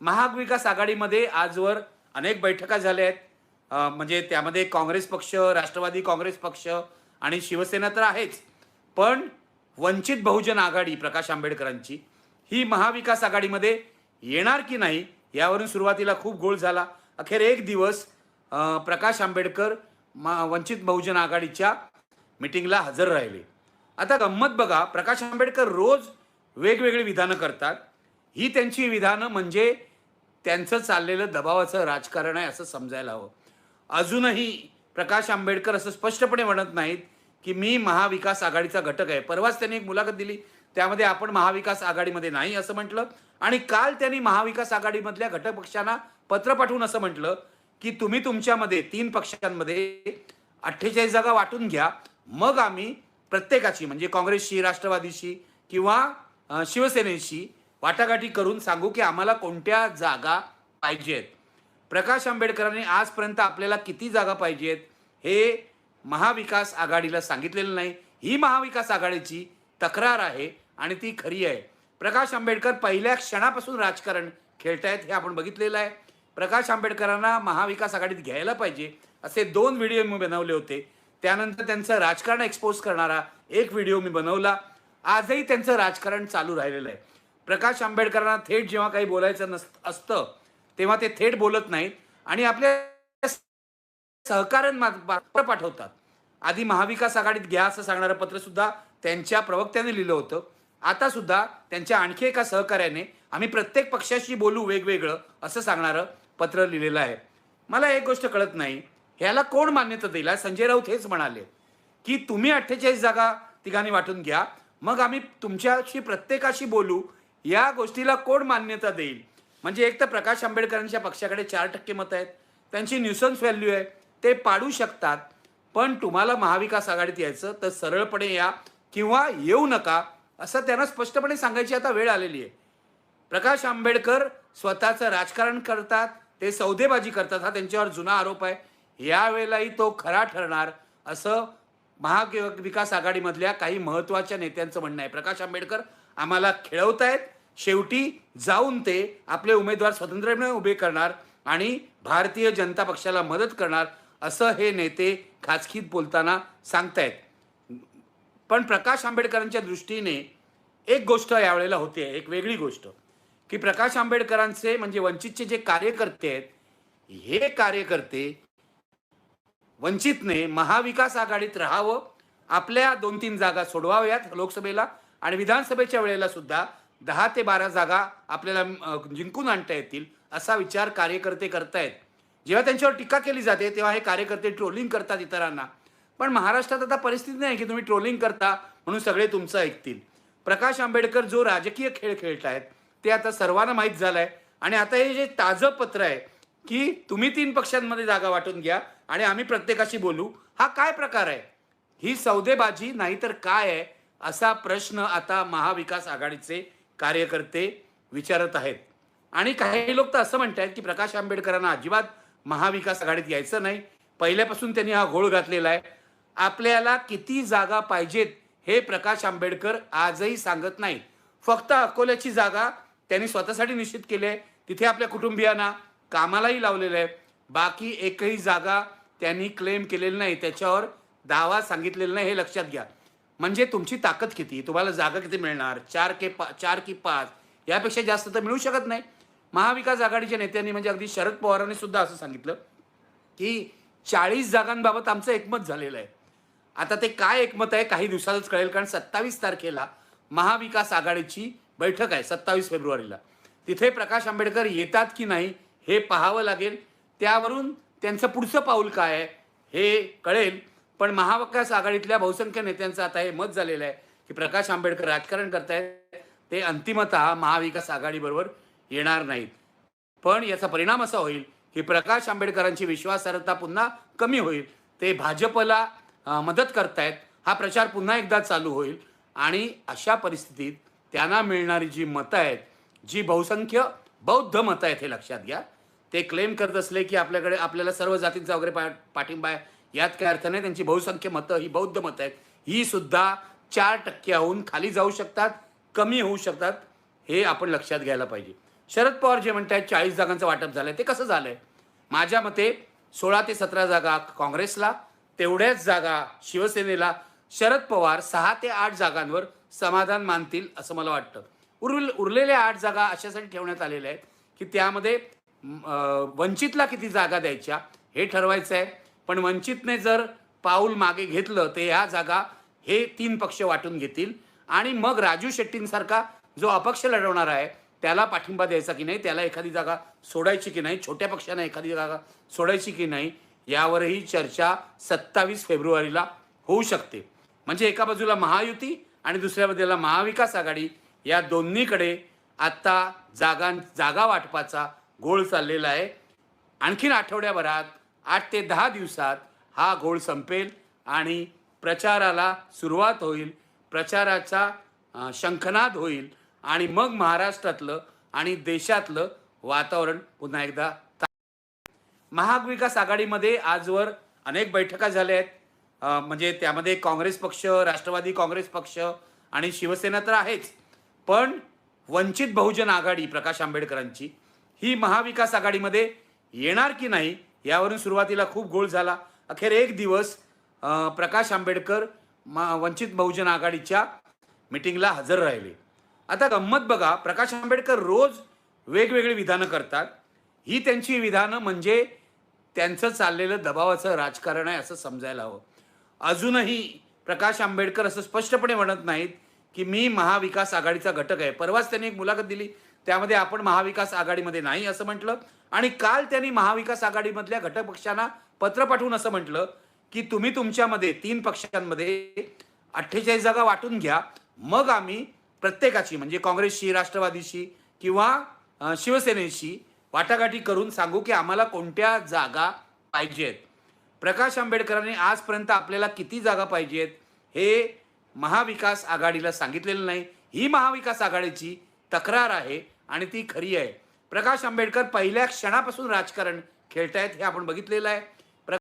महाविकास आघाडीमध्ये आजवर अनेक बैठका झाल्या आहेत. म्हणजे त्यामध्ये काँग्रेस पक्ष राष्ट्रवादी काँग्रेस पक्ष आणि शिवसेना तर आहेच. पण वंचित बहुजन आघाडी प्रकाश आंबेडकरांची ही महाविकास आघाडीमध्ये येणार की नाही यावरून सुरुवातीला खूप गोळ झाला. अखेर एक दिवस प्रकाश आंबेडकर मा वंचित बहुजन आघाडीच्या मिटिंगला हजर राहिले. आता गंमत बघा प्रकाश आंबेडकर रोज वेगवेगळी विधानं करतात. ही त्यांची विधानं म्हणजे त्यांचं चाललेलं दबावाचं राजकारण आहे असं समजायला हवं. अजूनही प्रकाश आंबेडकर असं स्पष्टपणे म्हणत नाहीत की मी महाविकास आघाडीचा घटक आहे. परवाच त्यांनी एक मुलाखत दिली. त्यामध्ये आपण महाविकास आघाडीमध्ये नाही असं म्हटलं. आणि काल त्यांनी महाविकास आघाडीमधल्या घटक पक्षांना पत्र पाठवून असं म्हटलं की तुम्ही तुमच्यामध्ये तीन पक्षांमध्ये अठ्ठेचाळीस जागा वाटून घ्या. मग आम्ही प्रत्येकाची म्हणजे काँग्रेसशी राष्ट्रवादीशी किंवा शिवसेनेशी वाटाघाटी करून सांगू की आम्हाला कोणत्या जागा पाहिजेत? प्रकाश आंबेडकरांनी आजपर्यंत आपल्याला किती जागा पाहिजेत हे महाविकास आघाडीला सांगितलेलं नाही. ही महाविकास आघाडीची तक्रार आहे आणि ती खरी आहे. प्रकाश आंबेडकर पहिल्या क्षणापासून राजकारण खेळतायत हे आपण बघितलेलं आहे. प्रकाश आंबेडकरांना महाविकास आघाडीत घ्यायला पाहिजे असे दोन व्हिडिओ मी बनवले होते. त्यानंतर त्यांचं राजकारण एक्सपोज करणारा एक व्हिडिओ मी बनवला. आजही त्यांचं राजकारण चालू राहिलेलं आहे. प्रकाश आंबेडकरांना थेट जेव्हा काही बोलायचं नस असतं तेव्हा ते थेट बोलत नाहीत आणि आपल्या सहकार्य पाठवतात. आधी महाविकास आघाडीत घ्या असं सांगणारं पत्र सुद्धा त्यांच्या प्रवक्त्याने लिहिलं होतं. आता सुद्धा त्यांच्या आणखी एका सहकार्याने आम्ही प्रत्येक पक्षाशी बोलू वेगवेगळं असं सांगणारं पत्र लिहिलेलं आहे. मला एक गोष्ट कळत नाही. ह्याला कोण मान्यता दिला संजय राऊत हेच म्हणाले की तुम्ही अठ्ठेचाळीस जागा तिघांनी वाटून घ्या. मग आम्ही तुमच्याशी प्रत्येकाशी बोलू. या गोष्टीला कोण मान्यता देईल? म्हणजे एक तर प्रकाश आंबेडकरांच्या पक्षाकडे चार टक्के मतं आहेत. त्यांची न्यूसन्स व्हॅल्यू आहे. ते पाडू शकतात. पण तुम्हाला महाविकास आघाडीत यायचं तर सरळपणे या किंवा येऊ नका असं त्यांना स्पष्टपणे सांगायची आता वेळ आलेली आहे. प्रकाश आंबेडकर स्वतःचं राजकारण करतात ते सौदेबाजी करतात हा त्यांच्यावर जुना आरोप आहे. यावेळेलाही तो खरा ठरणार असं महाविकास आघाडीमधल्या काही महत्त्वाच्या नेत्यांचं म्हणणं आहे. प्रकाश आंबेडकर आम्हाला खेळवतायत. शेवटी जाऊन ते आपले उमेदवार स्वतंत्रपणे उभे करणार आणि भारतीय जनता पक्षाला मदत करणार असं हे नेते खाजगीत बोलताना सांगतायत. पण प्रकाश आंबेडकरांच्या दृष्टीने एक गोष्ट यावेळेला होते एक वेगळी गोष्ट. की प्रकाश आंबेडकरांचे म्हणजे वंचितचे जे कार्यकर्ते आहेत हे कार्यकर्ते वंचितने महाविकास आघाडीत राहावं आपल्या दोन तीन जागा सोडवाव्यात लोकसभेला आणि विधानसभेच्या वेळेला सुद्धा दहा ते बारा जागा आपल्याला जिंकून आणता येतील असा विचार कार्यकर्ते करतायत. जेव्हा त्यांच्यावर टीका केली जाते तेव्हा हे कार्यकर्ते ट्रोलिंग करतात इतरांना. पण महाराष्ट्रात आता परिस्थिती नाही की तुम्ही ट्रोलिंग करता म्हणून सगळे तुमचं ऐकतील. प्रकाश आंबेडकर जो राजकीय खेळ खेळतायत ते आता सर्वांना माहीत झालंय. आणि आता हे जे ताजं पत्र आहे की तुम्ही तीन पक्षांमध्ये जागा वाटून घ्या आणि आम्ही प्रत्येकाशी बोलू हा काय प्रकार आहे? ही सौदेबाजी नाहीतर काय आहे? असा प्रश्न आता महाविकास आघाडीचे कार्यकर्ते विचारत आहेत. आणि काही लोक तर असं म्हणतात की प्रकाश आंबेडकरांना अजिबात महाविकास आघाडीत यायचं नाही. पहिल्यापासून त्यांनी हा घोळ घातलेला आहे. आपल्याला किती जागा पाहिजेत हे प्रकाश आंबेडकर आजही सांगत नाही. फक्त अकोल्याची जागा त्यांनी स्वतःसाठी निश्चित केली आहे. तिथे आपल्या कुटुंबियांना कामालाही लावलेलं आहे. बाकी एकही जागा त्यांनी क्लेम केलेली नाही. त्याच्यावर दावा सांगितलेला नाही हे लक्षात घ्या. म्हणजे तुमची ताकद किती? तुम्हाला जागा किती मिळणार? चार के पा चार की पाच? यापेक्षा जास्त तर मिळू शकत नाही. महाविकास आघाडीच्या नेत्यांनी म्हणजे अगदी शरद पवारांनी सुद्धा असं सांगितलं की चाळीस जागांबाबत आमचं एकमत झालेलं आहे. आता ते काय एकमत आहे काही दिवसातच कळेल कारण सत्तावीस तारखेला महाविकास आघाडीची बैठक आहे सत्तावीस फेब्रुवारीला. तिथे प्रकाश आंबेडकर येतात की नाही हे पाहावं लागेल. त्यावरून त्यांचं पुढचं पाऊल काय आहे हे कळेल. पण महाविकास आघाडीतल्या बहुसंख्य नेत्यांचं आता हे मत झालेलं आहे की प्रकाश आंबेडकर राजकारण करतायत ते अंतिमतः महाविकास आघाडीबरोबर येणार नाहीत. पण याचा परिणाम असा होईल की प्रकाश आंबेडकरांची विश्वासार्हता पुन्हा कमी होईल ते भाजपला मदत करतायत हा प्रचार पुन्हा एकदा चालू होईल आणि अशा परिस्थितीत त्यांना मिळणारी जी मतं आहेत जी बहुसंख्य बौद्ध मतं आहेत हे लक्षात घ्या. ते क्लेम करत असले की आपल्याकडे आपल्याला सर्व जातींचा वगैरे पा पाठिंबा आहे. यात काय अर्थ नाही त्यांची बहुसंख्य मतं ही बौद्ध मतं आहेत. ही सुद्धा चार टक्क्याहून खाली जाऊ शकतात कमी होऊ शकतात हे आपण लक्षात घ्यायला पाहिजे. शरद पवार जे म्हणत आहेत चाळीस जागांचं वाटप झालंय ते कसं झालं आहे माझ्या मते सोळा ते सतरा जागा काँग्रेसला तेवढ्याच जागा शिवसेनेला शरद पवार सहा ते आठ जागांवर समाधान मानतील असं मला वाटतं. उरल उरलेल्या आठ जागा अशासाठी ठेवण्यात आलेल्या आहेत की त्यामध्ये वंचितला किती जागा द्यायच्या हे ठरवायचं आहे पण वंचितने जर पाऊल मागे घेतलं तर ह्या जागा हे तीन पक्ष वाटून घेतील. आणि मग राजू शेट्टींसारखा जो अपक्ष लढवणार आहे त्याला पाठिंबा द्यायचा की नाही त्याला एखादी जागा सोडायची की नाही छोट्या पक्षांना एखादी जागा सोडायची की नाही यावरही चर्चा सत्तावीस फेब्रुवारीला होऊ शकते. म्हणजे एका बाजूला महायुती आणि दुसऱ्या बाजूला महाविकास आघाडी या दोन्हीकडे आत्ता जागा जागा वाटपाचा गोळ चाललेला आहे. आणखीन आठवड्याभरात आठ ते दहा दिवसात हा घोळ संपेल आणि प्रचाराला सुरुवात होईल प्रचाराचा शंखनाद होईल आणि मग महाराष्ट्रातलं आणि देशातलं वातावरण पुन्हा एकदा महाविकास आघाडीमध्ये आजवर अनेक बैठका झाल्या आहेत. म्हणजे त्यामध्ये काँग्रेस पक्ष राष्ट्रवादी काँग्रेस पक्ष आणि शिवसेना तर आहेच. पण वंचित बहुजन आघाडी प्रकाश आंबेडकरांची ही महाविकास आघाडीमध्ये येणार की नाही यावरून सुरुवातीला खूप गोळ झाला. अखेर एक दिवस प्रकाश आंबेडकर मा वंचित बहुजन आघाडीच्या मिटिंगला हजर राहिले. आता गंमत बघा प्रकाश आंबेडकर रोज वेगवेगळी विधानं करतात. ही त्यांची विधानं म्हणजे त्यांचं चाललेलं दबावाचं राजकारण आहे असं समजायला हवं. अजूनही प्रकाश आंबेडकर असं स्पष्टपणे म्हणत नाहीत की मी महाविकास आघाडीचा घटक आहे. परवाच त्यांनी एक मुलाखत दिली. त्यामध्ये आपण महाविकास आघाडीमध्ये नाही असं म्हटलं. आणि काल त्यांनी महाविकास आघाडीमधल्या घटक पक्षांना पत्र पाठवून असं म्हटलं की तुम्ही तुमच्यामध्ये तीन पक्षांमध्ये अठ्ठेचाळीस जागा वाटून घ्या. मग आम्ही प्रत्येकाची म्हणजे काँग्रेसशी राष्ट्रवादीशी किंवा शिवसेनेशी वाटाघाटी करून सांगू की आम्हाला कोणत्या जागा पाहिजेत. प्रकाश आंबेडकरांनी आजपर्यंत आपल्याला किती जागा पाहिजेत हे महाविकास आघाडीला सांगितलेलं नाही. ही महाविकास आघाडीची तक्रार आहे आणि ती खरी आहे. प्रकाश आंबेडकर पहिल्या क्षणापासून राजकारण खेळतायत हे आपण बघितलेलं आहे.